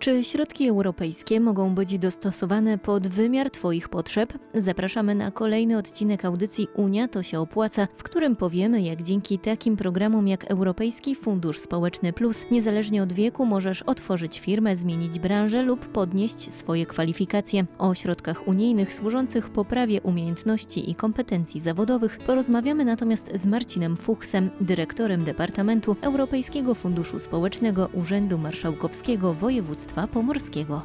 Czy środki europejskie mogą być dostosowane pod wymiar Twoich potrzeb? Zapraszamy na kolejny odcinek audycji Unia to się opłaca, w którym powiemy, jak dzięki takim programom jak Europejski Fundusz Społeczny Plus, niezależnie od wieku, możesz otworzyć firmę, zmienić branżę lub podnieść swoje kwalifikacje. O środkach unijnych służących poprawie umiejętności i kompetencji zawodowych porozmawiamy natomiast z Marcinem Fuchsem, dyrektorem Departamentu Europejskiego Funduszu Społecznego Urzędu Marszałkowskiego Województwa Pomorskiego.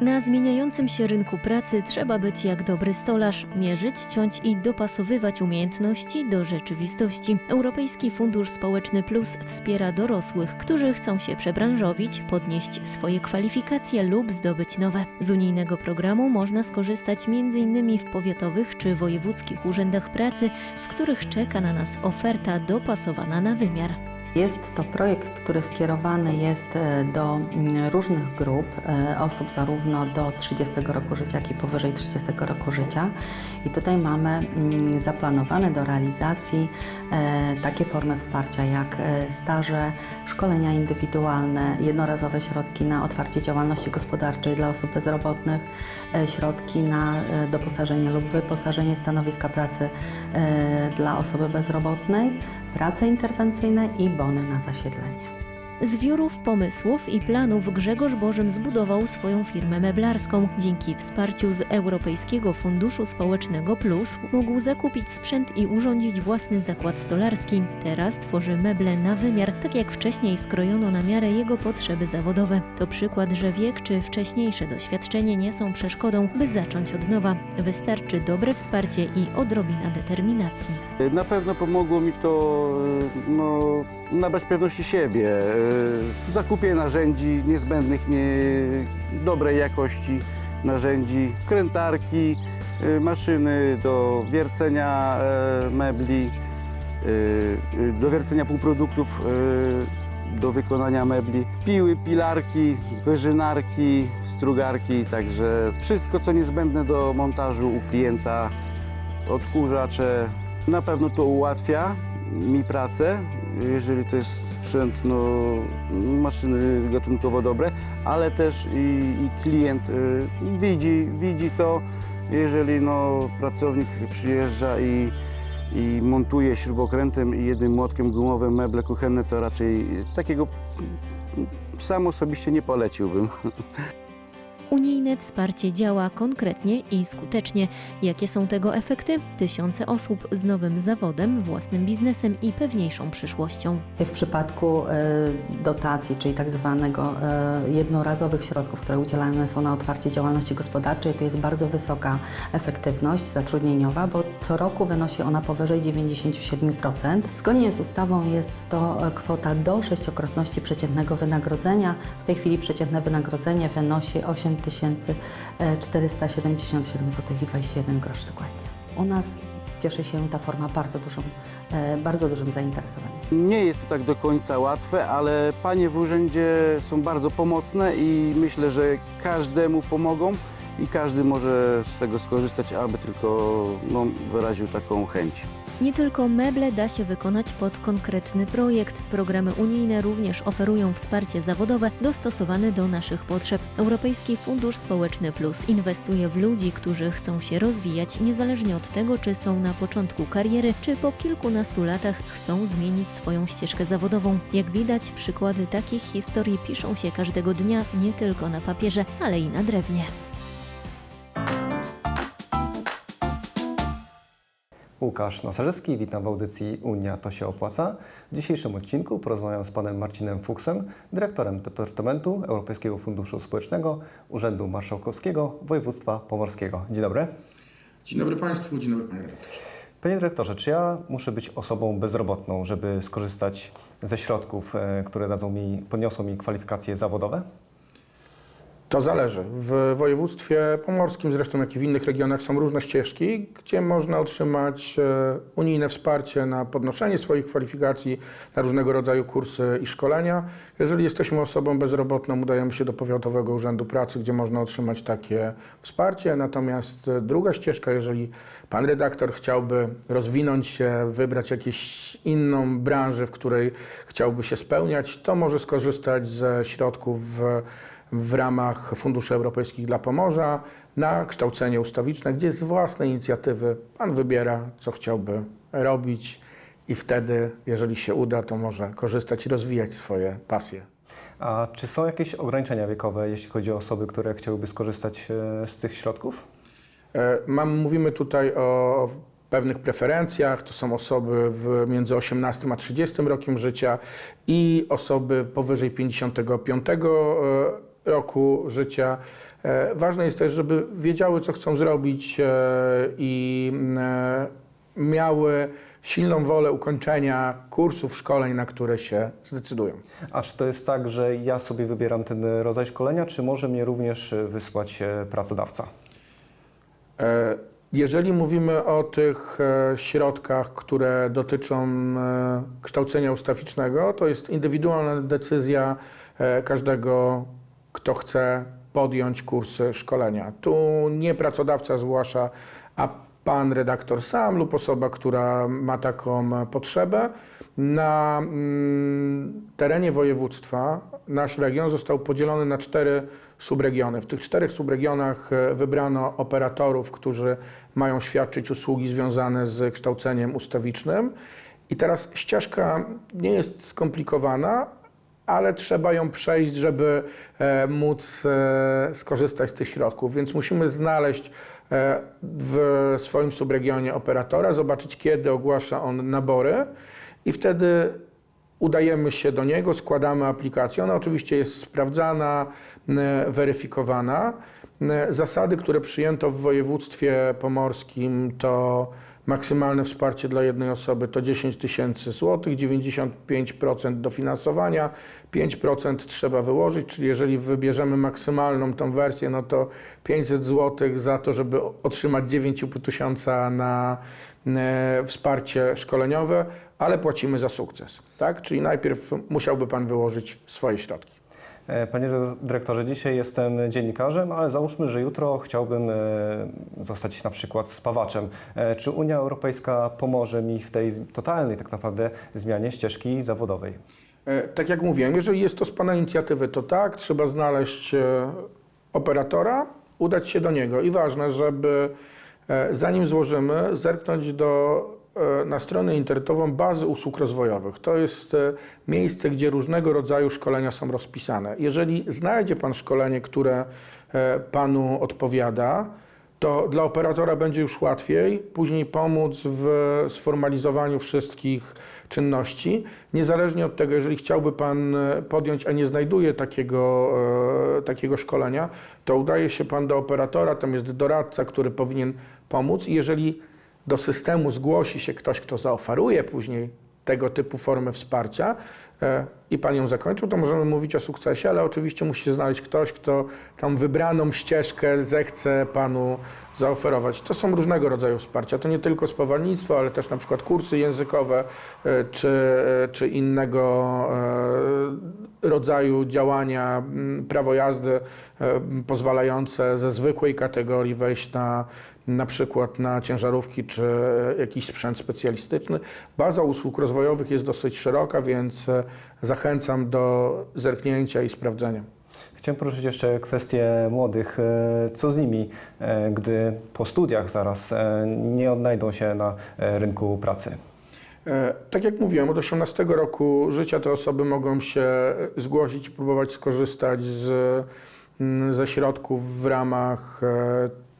Na zmieniającym się rynku pracy trzeba być jak dobry stolarz, mierzyć, ciąć i dopasowywać umiejętności do rzeczywistości. Europejski Fundusz Społeczny Plus wspiera dorosłych, którzy chcą się przebranżowić, podnieść swoje kwalifikacje lub zdobyć nowe. Z unijnego programu można skorzystać m.in. w powiatowych czy wojewódzkich urzędach pracy, w których czeka na nas oferta dopasowana na wymiar. Jest to projekt, który skierowany jest e, do mm, różnych grup e, osób, zarówno do 30 roku życia, jak i powyżej 30 roku życia. I tutaj mamy mm, zaplanowane do realizacji e, takie formy wsparcia jak staże, szkolenia indywidualne, jednorazowe środki na otwarcie działalności gospodarczej dla osób bezrobotnych, środki na e, doposażenie lub wyposażenie stanowiska pracy e, dla osoby bezrobotnej, prace interwencyjne i bony na zasiedlenie. Z wiórów pomysłów i planów Grzegorz Bożym zbudował swoją firmę meblarską. Dzięki wsparciu z Europejskiego Funduszu Społecznego Plus mógł zakupić sprzęt i urządzić własny zakład stolarski. Teraz tworzy meble na wymiar, tak jak wcześniej skrojono na miarę jego potrzeby zawodowe. To przykład, że wiek czy wcześniejsze doświadczenie nie są przeszkodą, by zacząć od nowa. Wystarczy dobre wsparcie i odrobina determinacji. Na pewno pomogło mi to e, no, nabrać pewności siebie e, w zakupie narzędzi niezbędnych, nie, dobrej jakości narzędzi, krętarki, e, maszyny do wiercenia e, mebli, e, do wiercenia półproduktów e, do wykonania mebli, piły, pilarki, wyżynarki, strugarki, także wszystko co niezbędne do montażu u klienta, odkurzacze. Na pewno to ułatwia mi pracę, jeżeli to jest sprzęt, no, maszyny gatunkowo dobre, ale też i, i klient y, widzi, widzi to, jeżeli no, pracownik przyjeżdża i, i montuje śrubokrętem i jednym młotkiem gumowym meble kuchenne, to raczej takiego sam osobiście nie poleciłbym. Unijne wsparcie działa konkretnie i skutecznie. Jakie są tego efekty? Tysiące osób z nowym zawodem, własnym biznesem i pewniejszą przyszłością. W przypadku e, dotacji, czyli tak zwanego e, jednorazowych środków, które udzielane są na otwarcie działalności gospodarczej, to jest bardzo wysoka efektywność zatrudnieniowa, bo co roku wynosi ona powyżej 97%. Zgodnie z ustawą jest to e, kwota do sześciokrotności przeciętnego wynagrodzenia. W tej chwili przeciętne wynagrodzenie wynosi 8477 zł i 21 groszy dokładnie. U nas cieszy się ta forma bardzo dużym, e, bardzo dużym zainteresowaniem. Nie jest to tak do końca łatwe, ale panie w urzędzie są bardzo pomocne i myślę, że każdemu pomogą i każdy może z tego skorzystać, aby tylko no, wyraził taką chęć. Nie tylko meble da się wykonać pod konkretny projekt. Programy unijne również oferują wsparcie zawodowe dostosowane do naszych potrzeb. Europejski Fundusz Społeczny Plus inwestuje w ludzi, którzy chcą się rozwijać niezależnie od tego, czy są na początku kariery, czy po kilkunastu latach chcą zmienić swoją ścieżkę zawodową. Jak widać, przykłady takich historii piszą się każdego dnia nie tylko na papierze, ale i na drewnie. Łukasz Nosarzewski, witam w audycji Unia to się opłaca. W dzisiejszym odcinku porozmawiam z panem Marcinem Fuchsem, dyrektorem Departamentu Europejskiego Funduszu Społecznego Urzędu Marszałkowskiego Województwa Pomorskiego. Dzień dobry. Dzień dobry Państwu, dzień dobry Panie Redaktorze. Panie dyrektorze, czy ja muszę być osobą bezrobotną, żeby skorzystać ze środków, e, które dadzą mi, podniosą mi kwalifikacje zawodowe? To zależy. W województwie pomorskim, zresztą jak i w innych regionach, są różne ścieżki, gdzie można otrzymać e, unijne wsparcie na podnoszenie swoich kwalifikacji, na różnego rodzaju kursy i szkolenia. Jeżeli jesteśmy osobą bezrobotną, udajemy się do Powiatowego Urzędu Pracy, gdzie można otrzymać takie wsparcie. Natomiast e, druga ścieżka, jeżeli pan redaktor chciałby rozwinąć się, wybrać jakąś inną branżę, w której chciałby się spełniać, to może skorzystać ze środków w ramach Funduszy Europejskich dla Pomorza na kształcenie ustawiczne, gdzie z własnej inicjatywy pan wybiera, co chciałby robić i wtedy, jeżeli się uda, to może korzystać i rozwijać swoje pasje. A czy są jakieś ograniczenia wiekowe, jeśli chodzi o osoby, które chciałyby skorzystać e, z tych środków? E, Mam, mówimy tutaj o pewnych preferencjach. To są osoby w, między 18 a 30 rokiem życia i osoby powyżej 55 e, roku życia. E, Ważne jest też, żeby wiedziały, co chcą zrobić e, i e, miały silną wolę ukończenia kursów, szkoleń, na które się zdecydują. A czy to jest tak, że ja sobie wybieram ten rodzaj szkolenia, czy może mnie również wysłać pracodawca? Jeżeli mówimy o tych środkach, które dotyczą kształcenia ustawicznego, to jest indywidualna decyzja każdego, kto chce podjąć kursy szkolenia. Tu nie pracodawca zgłasza, a pan redaktor sam lub osoba, która ma taką potrzebę. Na mm, terenie województwa nasz region został podzielony na cztery subregiony. W tych czterech subregionach e, wybrano operatorów, którzy mają świadczyć usługi związane z kształceniem ustawicznym. I teraz ścieżka nie jest skomplikowana, ale trzeba ją przejść, żeby e, móc e, skorzystać z tych środków. Więc musimy znaleźć e, w swoim subregionie operatora, zobaczyć kiedy ogłasza on nabory i wtedy udajemy się do niego, składamy aplikację. Ona oczywiście jest sprawdzana, weryfikowana. Zasady, które przyjęto w województwie pomorskim to maksymalne wsparcie dla jednej osoby to 10 tysięcy złotych, 95% dofinansowania, 5% trzeba wyłożyć, czyli jeżeli wybierzemy maksymalną tą wersję, no to 500 złotych za to, żeby otrzymać 9,5 tysiąca na e, wsparcie szkoleniowe, ale płacimy za sukces, tak? Czyli najpierw musiałby Pan wyłożyć swoje środki. E, Panie dyrektorze, dzisiaj jestem dziennikarzem, ale załóżmy, że jutro chciałbym e, zostać na przykład spawaczem. E, Czy Unia Europejska pomoże mi w tej totalnej tak naprawdę zmianie ścieżki zawodowej? Tak jak mówiłem, jeżeli jest to z Pana inicjatywy, to tak, trzeba znaleźć operatora, udać się do niego i ważne, żeby zanim złożymy, zerknąć do, na stronę internetową bazy usług rozwojowych. To jest e, miejsce, gdzie różnego rodzaju szkolenia są rozpisane. Jeżeli znajdzie Pan szkolenie, które e, Panu odpowiada, to dla operatora będzie już łatwiej później pomóc w sformalizowaniu wszystkich czynności. Niezależnie od tego, jeżeli chciałby Pan e, podjąć, a nie znajduje takiego, e, takiego szkolenia, to udaje się Pan do operatora, tam jest doradca, który powinien pomóc jeżeli do systemu zgłosi się ktoś, kto zaoferuje później tego typu formę wsparcia e, i Pan ją zakończył, to możemy mówić o sukcesie, ale oczywiście musi się znaleźć ktoś, kto tą wybraną ścieżkę zechce Panu zaoferować. To są różnego rodzaju wsparcia. To nie tylko spawalnictwo, ale też na przykład kursy językowe e, czy, e, czy innego rodzaju działania, prawo jazdy pozwalające ze zwykłej kategorii wejść na na przykład na ciężarówki czy jakiś sprzęt specjalistyczny. Baza usług rozwojowych jest dosyć szeroka, więc e, zachęcam do zerknięcia i sprawdzenia. Chciałem poruszyć jeszcze kwestię młodych. E, Co z nimi, e, gdy po studiach zaraz nie odnajdą się na rynku pracy? Tak jak mówiłem, od 18 roku życia te osoby mogą się zgłosić i próbować skorzystać z, mm, ze środków w ramach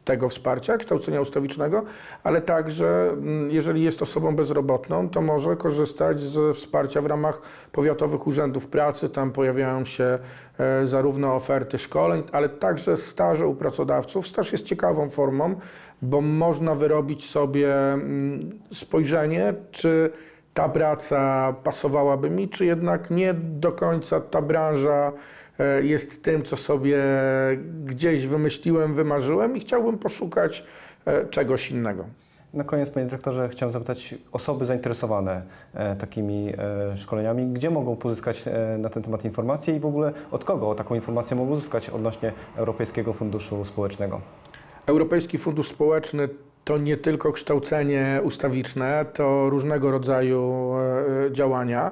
tego wsparcia, kształcenia ustawicznego, ale także mm, jeżeli jest osobą bezrobotną, to może korzystać z wsparcia w ramach powiatowych urzędów pracy. Tam pojawiają się e, zarówno oferty szkoleń, ale także staże u pracodawców. Staż jest ciekawą formą, bo można wyrobić sobie mm, spojrzenie, czy ta praca pasowałaby mi, czy jednak nie do końca ta branża jest tym, co sobie gdzieś wymyśliłem, wymarzyłem i chciałbym poszukać e, czegoś innego. Na koniec, panie dyrektorze, chciałem zapytać osoby zainteresowane e, takimi e, szkoleniami, gdzie mogą pozyskać e, na ten temat informacje i w ogóle od kogo taką informację mogą uzyskać odnośnie Europejskiego Funduszu Społecznego? Europejski Fundusz Społeczny to nie tylko kształcenie ustawiczne, to różnego rodzaju e, działania.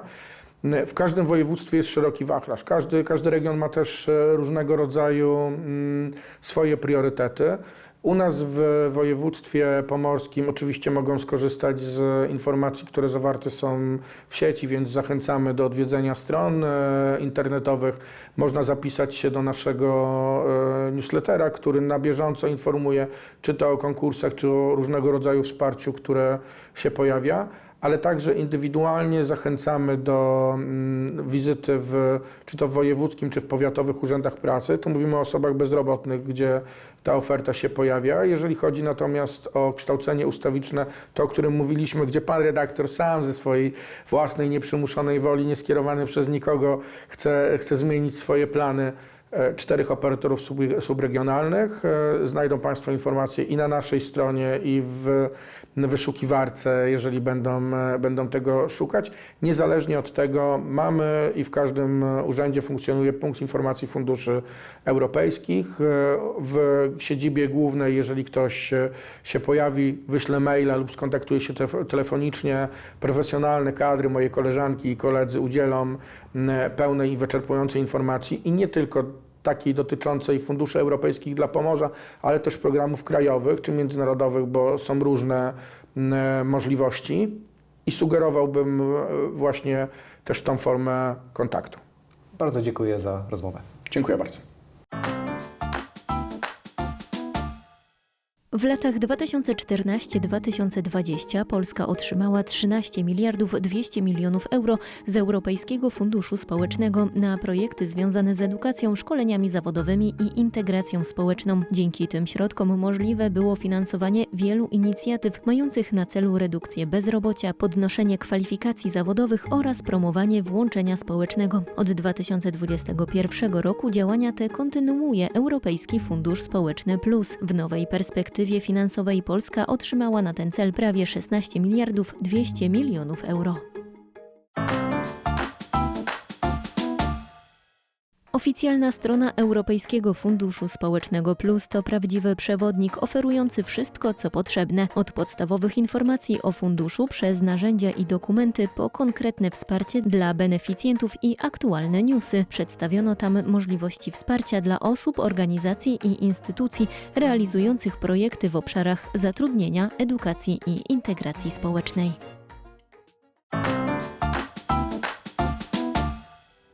W każdym województwie jest szeroki wachlarz. Każdy, każdy region ma też e, różnego rodzaju mm, swoje priorytety. U nas w województwie pomorskim oczywiście mogą skorzystać z informacji, które zawarte są w sieci, więc zachęcamy do odwiedzenia stron e, internetowych. Można zapisać się do naszego e, newslettera, który na bieżąco informuje czy to o konkursach, czy o różnego rodzaju wsparciu, które się pojawia ale także indywidualnie zachęcamy do mm, wizyty w, czy to w wojewódzkim, czy w powiatowych urzędach pracy. Tu mówimy o osobach bezrobotnych, gdzie ta oferta się pojawia. Jeżeli chodzi natomiast o kształcenie ustawiczne, to o którym mówiliśmy, gdzie pan redaktor sam ze swojej własnej, nieprzymuszonej woli, nieskierowany przez nikogo, chce, chce zmienić swoje plany, czterech operatorów sub- subregionalnych. E, Znajdą Państwo informacje i na naszej stronie, i w wyszukiwarce, jeżeli będą, e, będą tego szukać. Niezależnie od tego mamy i w każdym urzędzie funkcjonuje punkt informacji funduszy europejskich. E, W siedzibie głównej, jeżeli ktoś e, się pojawi, wyśle maila lub skontaktuje się telef- telefonicznie, profesjonalne kadry, moje koleżanki i koledzy udzielą pełnej i wyczerpującej informacji i nie tylko takiej dotyczącej funduszy europejskich dla Pomorza, ale też programów krajowych czy międzynarodowych, bo są różne m, możliwości i sugerowałbym e, właśnie też tą formę kontaktu. Bardzo dziękuję za rozmowę. Dziękuję bardzo. W latach 2014-2020 Polska otrzymała 13 miliardów 200 milionów euro z Europejskiego Funduszu Społecznego na projekty związane z edukacją, szkoleniami zawodowymi i integracją społeczną. Dzięki tym środkom możliwe było finansowanie wielu inicjatyw mających na celu redukcję bezrobocia, podnoszenie kwalifikacji zawodowych oraz promowanie włączenia społecznego. Od 2021 roku działania te kontynuuje Europejski Fundusz Społeczny Plus. W nowej perspektywie finansowej Polska otrzymała na ten cel prawie 16 miliardów 200 milionów euro. Oficjalna strona Europejskiego Funduszu Społecznego Plus to prawdziwy przewodnik oferujący wszystko, co potrzebne. Od podstawowych informacji o funduszu przez narzędzia i dokumenty po konkretne wsparcie dla beneficjentów i aktualne newsy. Przedstawiono tam możliwości wsparcia dla osób, organizacji i instytucji realizujących projekty w obszarach zatrudnienia, edukacji i integracji społecznej.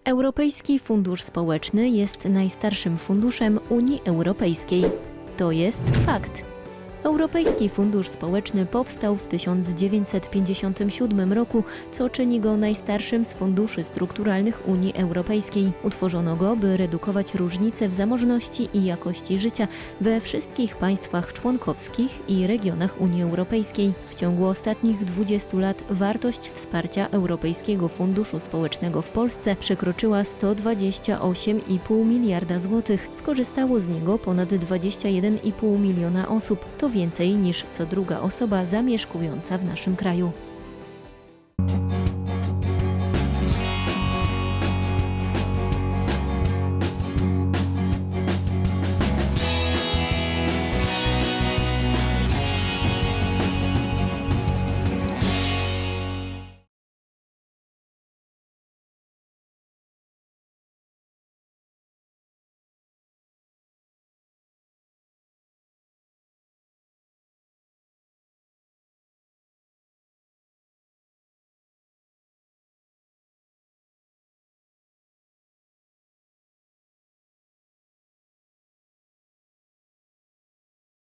Europejski Fundusz Społeczny jest najstarszym funduszem Unii Europejskiej. To jest fakt. Europejski Fundusz Społeczny powstał w 1957 roku, co czyni go najstarszym z funduszy strukturalnych Unii Europejskiej. Utworzono go, by redukować różnice w zamożności i jakości życia we wszystkich państwach członkowskich i regionach Unii Europejskiej. W ciągu ostatnich 20 lat wartość wsparcia Europejskiego Funduszu Społecznego w Polsce przekroczyła 128,5 miliarda złotych. Skorzystało z niego ponad 21,5 miliona osób. To więcej niż co druga osoba zamieszkująca w naszym kraju.